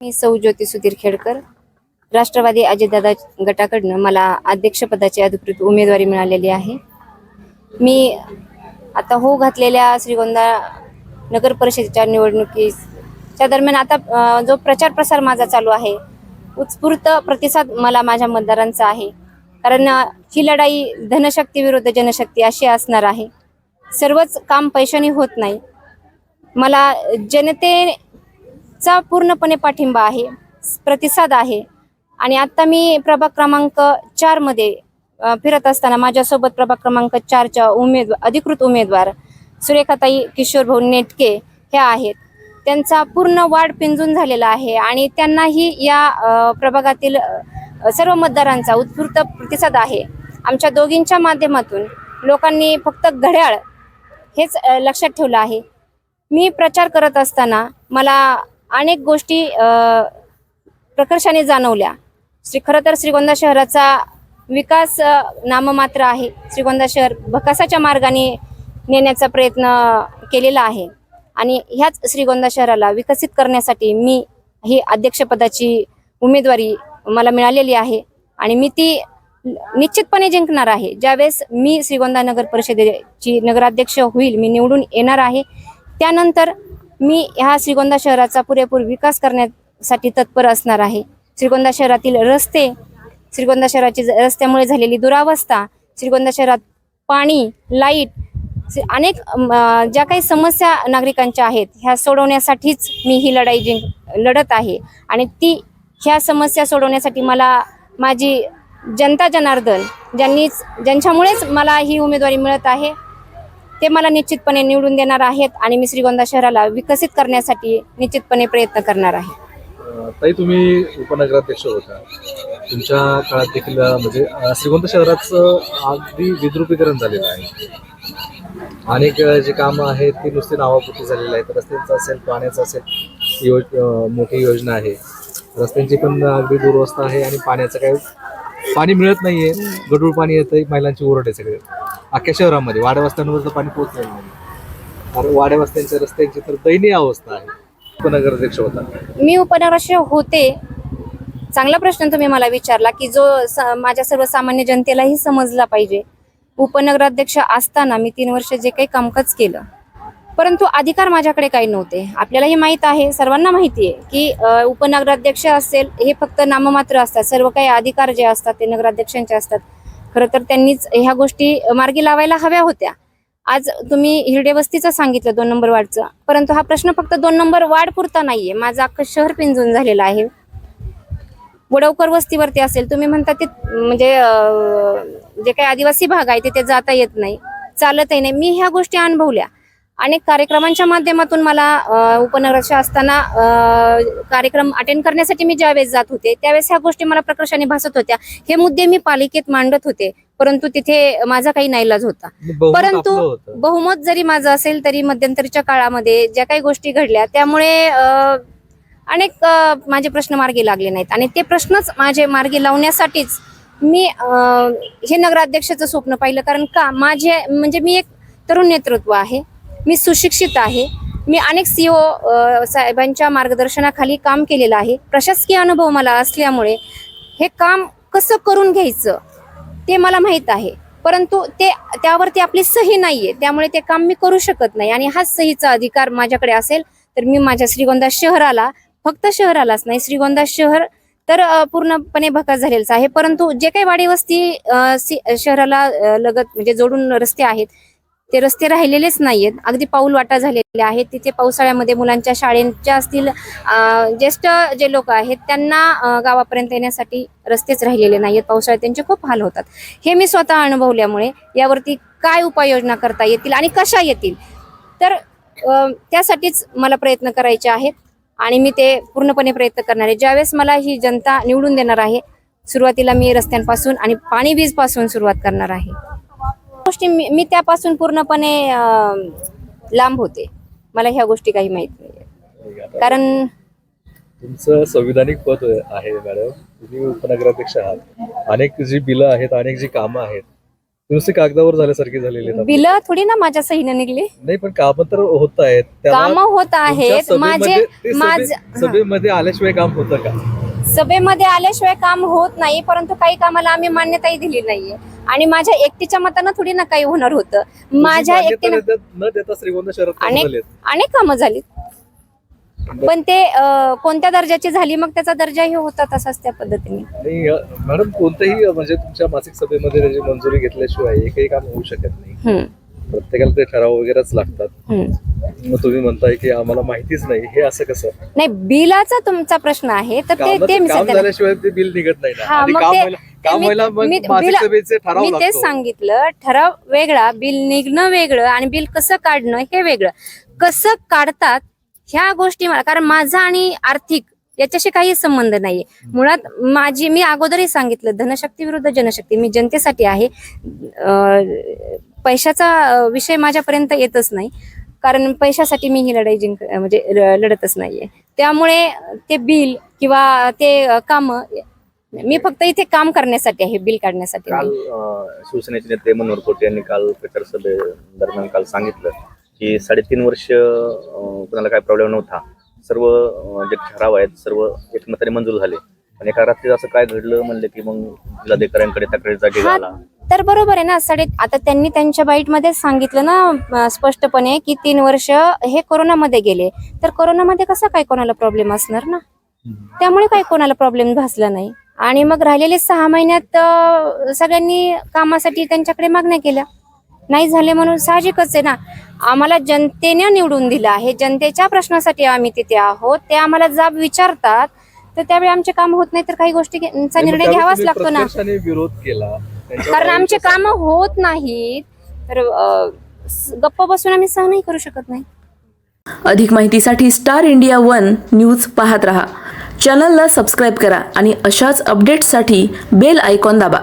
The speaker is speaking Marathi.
मी सौ ज्योती सुधीर खेडकर. राष्ट्रवादी अजितदादा गटाकडनं मला अध्यक्षपदाची अधिकृत उमेदवारी मिळालेली आहे. मी आता हो घातलेल्या श्रीगोंदा नगर परिषदेच्या निवडणुकीच्या दरम्यान आता जो प्रचार प्रसार माझा चालू आहे उत्स्फूर्त प्रतिसाद मला माझ्या मतदारांचा आहे. कारण ही लढाई धनशक्ती विरुद्ध जनशक्ती अशी असणार आहे. सर्वच काम पैशाने होत नाही. मला जनतेचा पूर्णपणे पाठिंबा आहे प्रतिसाद आहे. आणि आत्ता मी प्रभाग क्रमांक चारमध्ये फिरत असताना माझ्यासोबत प्रभाग क्रमांक चारच्या उमेदवार अधिकृत उमेदवार सुरेखाताई किशोरभाऊ नेटके हे आहेत. त्यांचा पूर्ण वाढ पिंजून झालेला आहे आणि त्यांनाही या प्रभागातील सर्व मतदारांचा उत्स्फूर्त प्रतिसाद आहे. आमच्या दोघींच्या माध्यमातून लोकांनी फक्त घड्याळ हेच लक्षात ठेवलं आहे. मी प्रचार करत असताना मला अनेक गोष्टी प्रकर्षाने जाणवल्या. श्री खरं तर श्रीगोंदा शहराचा विकास नाममात्र आहे. श्रीगोंदा शहर भकासाच्या मार्गाने नेण्याचा प्रयत्न केलेला आहे. आणि ह्याच श्रीगोंदा शहराला विकसित करण्यासाठी मी ही अध्यक्षपदाची उमेदवारी मला मिळालेली आहे. आणि मी ती निश्चितपणे जिंकणार आहे. ज्यावेळेस मी श्रीगोंदा नगर परिषदेची नगराध्यक्ष होईल मी निवडून येणार आहे. त्यानंतर मी ह्या श्रीगोंदा शहराचा पुरेपूर विकास करण्यासाठी तत्पर असणार आहे. श्रीगोंदा शहरातील रस्ते श्रीगोंदा शहराची ज- रस्त्यामुळे झालेली दुरावस्था श्रीगोंदा शहरात पाणी लाइट अनेक ज्या काही समस्या नागरिकांच्या आहेत ह्या सोडवण्यासाठीच मी ही लढाई जिंक लढत आहे. आणि ती ह्या समस्या सोडवण्यासाठी मला माझी जनता जनार्दन ज्यांनीच ज्यांच्यामुळेच मला ही उमेदवारी मिळत आहे ते मला निश्चितपणे निवडून देणार आहेत आणि मी श्रीगोंदा शहराला विकसित करण्यासाठी निश्चितपणे प्रयत्न करणार आहे. ताई तुम्ही उपनगराध्यक्ष होता. तुमच्या काळात देखील म्हणजे श्रीगोंदा शहराचं अगदी विद्रुपीकरण झालेलं आहे. अनेक जे जी कामं आहेत ती नुसती नावापुरती झालेली आहेत. रस्त्यांचं असेल पाण्याचं असेल योज मोठी योजना आहे. रस्त्यांची पण अगदी दुरवस्था आहे आणि पाण्याचं काही पाणी मिळत नाहीये. गडूळ पाणी येतं महिलांची ओरड आहे सगळे. अख्ख्या शहरामध्ये वाड्यावस्त्यांवर तर पाणी पोहोचलेलं नाही. कारण रस्त्यांची तर दयनीय अवस्था आहे. उपनगराध्यक्ष होता. मी उपनगराध्यक्ष होते. चांगला प्रश्न तुम्ही मला विचारला की जो माझ्या सर्वसामान्य जनतेलाही समजला पाहिजे. उपनगराध्यक्ष असताना मी तीन वर्ष जे काही कामकाज केलं परंतु अधिकार माझ्याकडे काही नव्हते. आपल्याला हे माहीत आहे सर्वांना माहिती आहे की उपनगराध्यक्ष असेल हे फक्त नाममात्र असतात. सर्व काही अधिकार जे असतात ते नगराध्यक्षांचे असतात. खरं तर त्यांनीच ह्या गोष्टी मार्गी लावायला हव्या होत्या. आज तुम्ही हिरडे वस्तीचं सांगितलं दोन नंबर वार्डचं. परंतु हा प्रश्न फक्त दोन नंबर वार्ड पुरता नाहीये. माझं अख्खं शहर पिंजून झालेलं आहे. वडवकर वस्तीवरती असेल तुम्ही म्हणता ते म्हणजे जे काही आदिवासी भाग आहे तिथे जाता येत नाही चालतही नाही. मी ह्या गोष्टी अनुभवल्या. अनेक कार्यक्रमांच्या माध्यमातून मला अं, उपनगराध्यक्ष असताना कार्यक्रम अटेंड करण्यासाठी मी ज्यावेळेस जात होते त्यावेळेस ह्या गोष्टी मला प्रकर्षाने भासत होत्या. हे मुद्दे मी पालिकेत मांडत होते परंतु तिथे माझा काही नाईलाज होता. परंतु. बहुमत जरी माझं असेल तरी मध्यंतरीच्या काळामध्ये ज्या काही गोष्टी घडल्या त्यामुळे अनेक माझे प्रश्न मार्गी लागले नाहीत. आणि ते प्रश्नच माझे मार्गी लावण्यासाठीच मी हे नगराध्यक्षाचं स्वप्न पाहिलं. कारण का माझे म्हणजे मी एक तरुण नेतृत्व आहे. मी सुशिक्षित आहे. मी अनेक सी ओ साहेबांच्या मार्गदर्शनाखाली काम केलेलं आहे. प्रशासकीय अनुभव मला असल्यामुळे हे काम कसं करून घ्यायचं ते मला माहीत आहे. परंतु ते त्यावरती आपली सही नाही आहे त्यामुळे ते काम मी करू शकत नाही. आणि हाच सहीचा अधिकार माझ्याकडे असेल तर मी माझ्या श्रीगोंदा शहराला फक्त शहरालाच नाही श्रीगोंदा शहर तर पूर्णपणे भकास झालेलंच आहे. परंतु जे काही वाडी वस्ती सी- शहराला लगत म्हणजे जोडून रस्ते आहेत ते रस्ते राहिलेलेच नाही आहेत अगदी पाऊल वाटा झालेले आहेत. तिथे पावसाळ्यामध्ये मुलांच्या शाळेच्या असतील ज्येष्ठ जे लोक आहेत त्यांना गावापर्यंत येण्यासाठी रस्तेच राहिलेले नाही आहेत पावसाळ्यात त्यांचे खूप हाल होतात. हे मी स्वतः अनुभवल्यामुळे यावरती काय उपाययोजना करता येतील आणि कशा येतील? तर त्यासाठीच मला प्रयत्न करायचे आहेत आणि मी ते पूर्णपणे प्रयत्न करणार आहे. ज्यावेळेस मला ही जनता निवडून देणार आहे सुरुवातीला मी रस्त्यांपासून आणि पाणी वीजपासून सुरुवात करणार आहे. गोष्टी मी मी त्यापासून पूर्णपणे अ, लांब होते. मला ह्या गोष्टी काही माहीत नाही कारण तुमचं संविधानिक पद आहे मॅडम. तुम्ही उपनगराध्यक्ष आहात. अनेक जी बिलं आहेत अनेक जी कामं आहेत नुसती कागदावर झाल्यासारखी झालेली आहेत आपली. बिल थोडी ना माझ्या सहीने निघली. नाही पण काम तर होत आहेत. त्याला काम होत तुमच्या आहेत माझे सभेमध्ये- ते सभे- माझ सभेमध्ये आल्याशिवाय काम होतं का? सभेमध्ये आल्याशिवाय काम होत नाही परंतु काही कामाला आम्ही मान्यताही दिली नाहीये. आणि माझ्या एकटीच्या मतानं थोडी ना काही होणार होतं. माझ्या एकटीनं न देता श्रीगोंदा शहरात अनेक झालेत. अनेक कामं झाली पण ते कोणत्या दर्जाची झाली मग त्याचा दर्जाही होता तसाच त्या पद्धतीने. मॅडम कोणत्याही म्हणजे तुमच्या मासिक सभेमध्ये त्याची मंजुरी घेतल्याशिवाय एकही काम होऊ शकत नाही. प्रत्येकाला ते ठराव वगैरेच लागतात. मग तुम्ही म्हणताय की आम्हाला माहितीच नाही. हे असं कसं? नाही बिलाचा तुमचा प्रश्न आहे तर ते कामाचं ते मी काम सध्या झाल्याशिवाय ते बिल निघत नाही ना. हा, आणि मग काम ते- व्हायला काम मी- व्हायला मग मी- मासिक बिला- सभेचे ठराव मी तेच लागतो. सांगितलं ठराव वेगळा बिल निघणं वेगळं आणि बिल कसं काढणं हे वेगळं. कसं काढतात ह्या गोष्टी मला कारण माझा आणि आर्थिक याच्याशी काही संबंध नाहीये. मुळात माझी मी अगोदरही सांगितलं धनशक्ती विरुद्ध जनशक्ती. मी जनतेसाठी आहे. अं, पैशाचा विषय माझ्यापर्यंत येतच नाही. कारण पैशासाठी मी ही लढाई जिंक म्हणजे लढतच नाहीये. त्यामुळे ते बिल किंवा ते काम मी फक्त इथे काम करण्यासाठी आहे बिल काढण्यासाठी काल नाही. अं, शिवसेनेचे नेते मनोहर कोटे यांनी काल प्रचार सभे दरम्यान काल सांगितलं की साडेतीन वर्ष अं, कुणाला काय प्रॉब्लेम नव्हता. सर्व अं, जे ठराव आहेत सर्व एकमताने मंजूर झाले. आणि एका रात्री असं काय घडलं म्हणलं की मग जिल्हाधिकाऱ्यांकडे तक्रारीचा हा, आला. तर बरोबर आहे ना साडे आता त्यांनी त्यांच्या बाईटमध्ये सांगितलं ना स्पष्टपणे की तीन वर्ष हे कोरोनामध्ये गेले. तर कोरोनामध्ये कसा काय कोणाला प्रॉब्लेम असणार ना? त्यामुळे काही कोणाला प्रॉब्लेम भासला नाही. आणि मग राहिलेले सहा महिन्यात सगळ्यांनी कामासाठी त्यांच्याकडे मागण्या केल्या. नाही झाले म्हणून साहजिकच आहे ना. आम्हाला जनतेने निवडून दिलं आहे. जनतेच्या प्रश्नासाठी आम्ही तिथे आहोत. ते आम्हाला जाब विचारतात. तर त्यावेळी आमचे काम होत नाही तर काही गोष्टीचा निर्णय घ्यावाच लागतो ना. विरोध केला. कारण आमचे काम होत नाहीत. तर गप्प बसून आम्ही सहनही करू शकत नाही. अधिक माहितीसाठी स्टार इंडिया वन न्यूज पाहत रहा. चॅनलला सबस्क्राईब करा आणि अशाच अपडेट्ससाठी बेल आयकॉन दाबा.